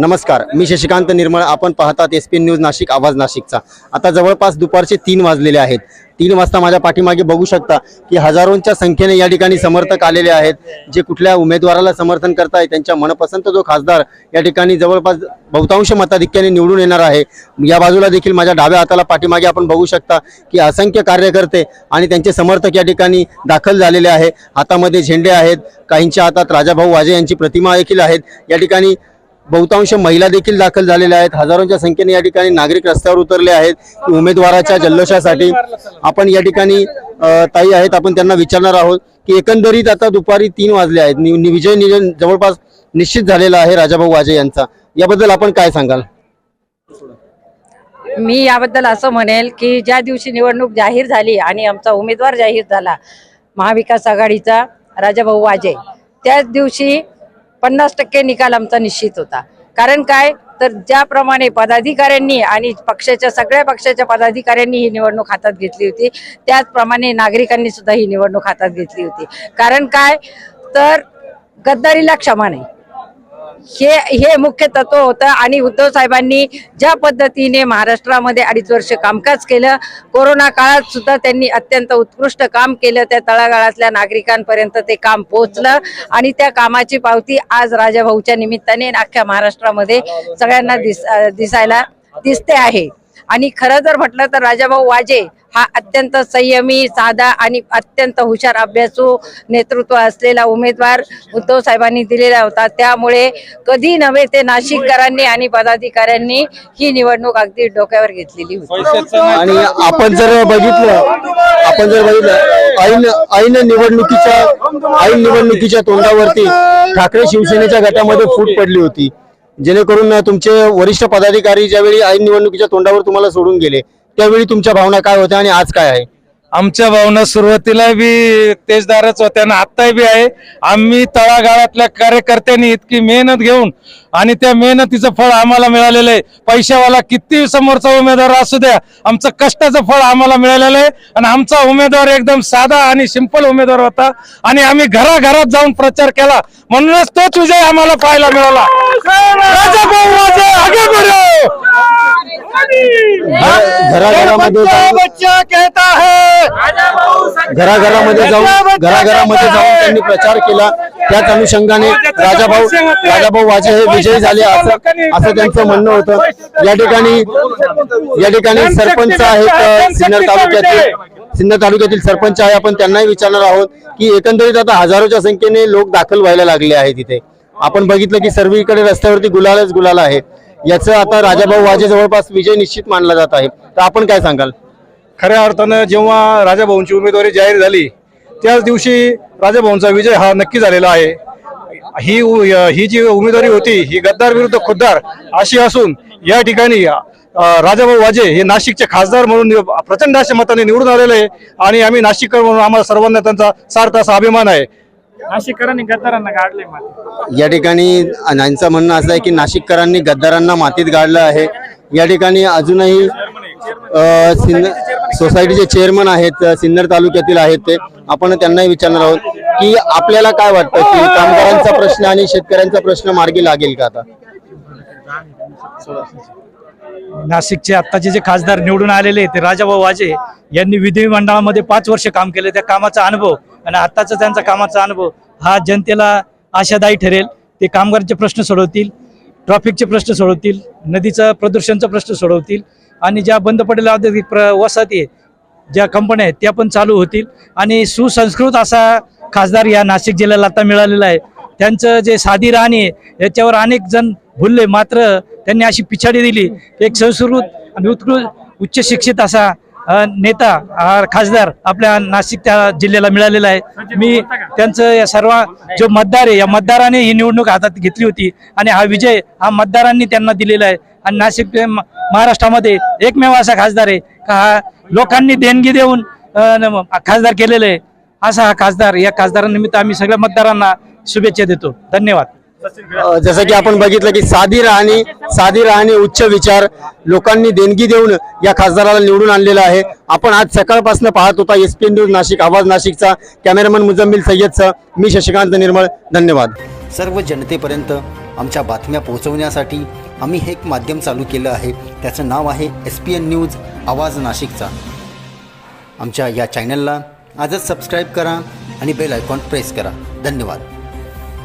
नमस्कार मी शशिकांत निर्मळ. आपण पाहतात एस पी न्यूज नाशिक आवाज नाशिकचा. आता जवळपास दुपारचे तीन वाजलेले आहेत. तीन वाजता माझ्या पाठीमागे बघू शकता की हजारोंच्या संख्येने या ठिकाणी समर्थक आलेले आहेत जे कुठल्या उमेदवाराला समर्थन करताय त्यांच्या मनपसंत जो खासदार या ठिकाणी जवळपास बहुतांश मताधिक्याने निवडून येणार आहे. या बाजूला देखील माझ्या डाव्या हाताला पाठीमागे आपण बघू शकता की असंख्य कार्यकर्ते आणि त्यांचे समर्थक या ठिकाणी दाखल झालेले आहे. हातामध्ये झेंडे आहेत काहींच्या हातात राजाभाऊ वाजे यांची प्रतिमा देखील आहेत. या ठिकाणी बहुतांश महिला देखील दाखल झालेल्या आहेत. हजारोंच्या संख्येने या ठिकाणी नागरिक रस्त्यावर उतरले आहेत. उमेदवाराच्या जल्लोषासाठी आपण या ठिकाणी ताई आहेत. आपण त्यांना विचारणार आहोत की एकंदरीत आता दुपारी तीन वाजले आहेत. नि- विजय निजन जवळपास निश्चित झालेला आहे राजाभाऊ वाजे यांचा. याबद्दल आपण काय सांगाल? मी याबद्दल असं म्हणेल की ज्या दिवशी निवडणूक जाहीर झाली आणि आमचा उमेदवार जाहीर झाला महाविकास आघाडीचा राजाभाऊ वाजे त्याच दिवशी पन्नास टक्के निकाल आमचा निश्चित होता. कारण काय? तर ज्याप्रमाणे पदाधिकाऱ्यांनी आणि पक्षाच्या सगळ्या पक्षाच्या पदाधिकाऱ्यांनी ही निवडणूक हातात घेतली होती त्याचप्रमाणे नागरिकांनी सुद्धा ही निवडणूक हातात घेतली होती. कारण काय? तर गद्दारीला क्षमा नाही. हे हे मुख्य तत्व होतं आणि उद्धव साहेबांनी ज्या पद्धतीने महाराष्ट्रामध्ये अडीच वर्ष कामकाज केलं कोरोना काळात सुद्धा त्यांनी अत्यंत उत्कृष्ट काम केलं त्या तळागाळातल्या नागरिकांपर्यंत ते काम पोहोचलं आणि त्या कामाची पावती आज राजाभाऊच्या निमित्ताने अख्ख्या महाराष्ट्रामध्ये सगळ्यांना दिस दिसायला दिसते आहे. आणि खरं जर म्हटलं तर राजाभाऊ वाजे हा अत्यंत संयमी साधा आणि अत्यंत हुशार अभ्यासू नेतृत्व असलेला उमेदवार उद्धव साहेबांनी दिलेला होता. त्यामुळे कधी नव्हे ते नाशिककरांनी आणि पदाधिकाऱ्यांनी ही निवडणूक अगदी डोक्यावर घेतलेली होती. आणि आपण जर बघितलं आपण जर बघितलं ऐन ऐन निवडणुकीच्या ऐन निवडणुकीच्या तोंडावरती ठाकरे शिवसेनेच्या गटामध्ये फूट पडली होती. जेणेकरून तुमचे वरिष्ठ पदाधिकारी ज्यावेळी ऐन निवडणुकीच्या तोंडावर तुम्हाला सोडून गेले त्यावेळी तुमच्या भावना काय होत्या आणि आज काय आहे? आमच्या भावना सुरुवातीला बी तेजदारच होत्या आणि आत्ताही बी आहे. आम्ही तळागाळातल्या कार्यकर्त्यांनी इतकी मेहनत घेऊन आणि त्या मेहनतीचं फळ आम्हाला मिळालेलं आहे. पैशावाला किती समोरचा उमेदवार असू द्या आमचं कष्टाचं फळ आम्हाला मिळालेलं आहे. आणि आमचा उमेदवार एकदम साधा आणि सिंपल उमेदवार होता. आणि आम्ही घराघरात जाऊन प्रचार केला. म्हणूनच तोच विजय आम्हाला पाहायला मिळाला. राजाभाऊ वाजे आगे बढो! घराघरामध्ये जाऊन बच्चा कहता है। घराघरामध्ये जाऊन घराघरामध्ये जाऊन त्यांनी प्रचार केला. त्याच अनुषंगाने राजाभाऊ राजाभाऊ वाजे हे विजयी झाले असं असं त्यांचं म्हणणं होतं. या ठिकाणी या ठिकाणी सरपंच आहेत सिन्नर तालुक्यातील सिन्नर तालुक्यातील सरपंच आहे. आपण त्यांनाही विचारणार आहोत की एकंदरीत आता हजारोच्या संख्येने लोक दाखल व्हायला लागले आहेत तिथे आपण बघितलं की सर्वीकडे रस्त्यावरती गुलालच गुलाल आहे. याचं आता राजाभाऊ वाजे जवळपास विजय निश्चित मानला जात आहे. तर आपण काय सांगाल? खऱ्या अर्थानं जेव्हा राजाभाऊंची उमेदवारी जाहीर झाली त्याच दिवशी राजाभाऊंचा विजय हा नक्की झालेला आहे. ही उ- ही जी उमेदवारी होती ही गद्दार विरुद्ध खुद्दार अशी असून या ठिकाणी राजाभाऊ वाजे हे नाशिकचे खासदार म्हणून प्रचंड अशा मताने निवडून आलेले आहे. आणि आम्ही नाशिककर म्हणून आम्हाला सर्वांना त्यांचा सार्थ असा अभिमान आहे. नाशिककरांनी गद्दारांना गाडले माती. या ठिकाणी यांचं म्हणणं असं आहे की नाशिककरांनी गद्दारांना मातीत गाडलं आहे. या ठिकाणी अजूनही अ, सोसायटीचे चेअरमन आहेत अ, सिन्नर तालुक्यातील आहेत ते. आपण त्यांनाही विचारणार आहोत की आपल्याला काय वाटतं की कामगारांचा प्रश्न आणि शेतकऱ्यांचा प्रश्न मार्गी लागेल का आता? नाशिकचे आत्ताचे जे खासदार निवडून आलेले ते राजाभाऊ वाजे यांनी विधिमंडळामध्ये पाच वर्ष काम केले. त्या कामाचा अनुभव आणि आत्ताचा त्यांचा कामाचा अनुभव हा जनतेला आशादायी ठरेल. ते कामगारांचे प्रश्न सोडवतील ट्रॅफिकचे प्रश्न सोडवतील नदीचं प्रदूषणचा प्रश्न सोडवतील आणि ज्या बंद पडलेल्या औद्योगिक प्र वसाहती ज्या कंपन्या आहेत त्या पण चालू होतील. आणि सुसंस्कृत असा खासदार या नाशिक जिल्ह्याला आता मिळालेला आहे. त्यांचं जे साधी राहणी आहे याच्यावर अनेक जण भुलले. मात्र त्यांनी अशी पिछाडी दिली. एक संस्कृत आणि उत्कृष्ट उच्च शिक्षित असा नेता हा खासदार आपल्या नाशिक त्या जिल्ह्याला मिळालेला आहे. मी त्यांचं या सर्व जो मतदार आहे या मतदाराने ही निवडणूक हातात घेतली होती आणि हा विजय हा मतदारांनी त्यांना दिलेला आहे. आणि नाशिक ते म- महाराष्ट्रामध्ये एकमेव असा खासदार आहे का हा लोकांनी देणगी देऊन खासदार केलेलं आहे. असा हा खासदार या खासदारानिमित्त आम्ही सगळ्या मतदारांना शुभेच्छा देतो. धन्यवाद. जसं की आपण बघितलं की साधी राहणी साधी राहणी उच्च विचार लोकांनी देणगी देऊन या खासदाराला निवडून आणलेलं आहे. आपण आज सकाळपासून पाहत होता एस पी न्यूज नाशिक आवाज नाशिकचा कॅमेरामन मुजम्मिल सय्यदचा मी शशिकांत निर्मळ धन्यवाद. सर्व जनतेपर्यंत आमच्या बातम्या पोहोचवण्यासाठी आम्ही हे एक माध्यम चालू केलं आहे. त्याचं नाव आहे एस पी एन न्यूज आवाज नाशिकचा. आमच्या या चॅनलला आजच सबस्क्राईब करा आणि बेल आयकॉन प्रेस करा. धन्यवाद.